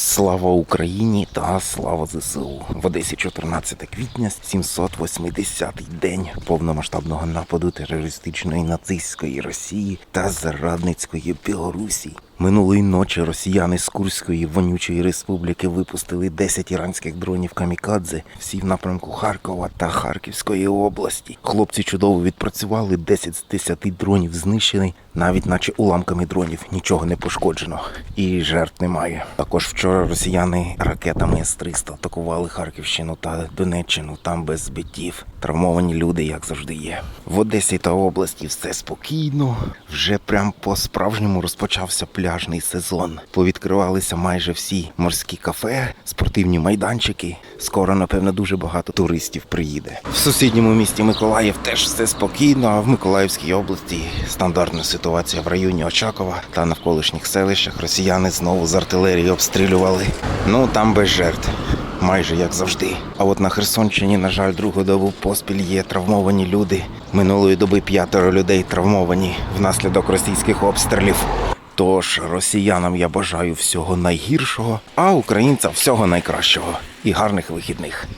Слава Україні та слава ЗСУ. В Одесі 14 квітня, 780-й день повномасштабного нападу терористичної нацистської Росії та зрадницької Білорусі. Минулої ночі росіяни з Курської вонючої республіки випустили 10 іранських дронів камікадзе всі в напрямку Харкова та Харківської області. Хлопці чудово відпрацювали 10 з 10 дронів знищені, навіть наче уламками дронів нічого не пошкоджено і жертв немає. Також вчора росіяни ракетами С-300 атакували Харківщину та Донеччину. Там без збиттів. Травмовані люди, як завжди, є. В Одесі та області все спокійно. Вже прям по-справжньому розпочався пляжний сезон. Повідкривалися майже всі морські кафе, спортивні майданчики. Скоро, напевно, дуже багато туристів приїде. В сусідньому місті Миколаїв теж все спокійно, а в Миколаївській області стандартна ситуація в районі Очакова та навколишніх селищах росіяни знову з артилерії обстрілювали. Ну там без жертв. Майже як завжди. А от на Херсонщині, на жаль, другу добу поспіль є травмовані люди. Минулої доби п'ятеро людей травмовані внаслідок російських обстрілів. Тож росіянам я бажаю всього найгіршого, а українцям всього найкращого і гарних вихідних.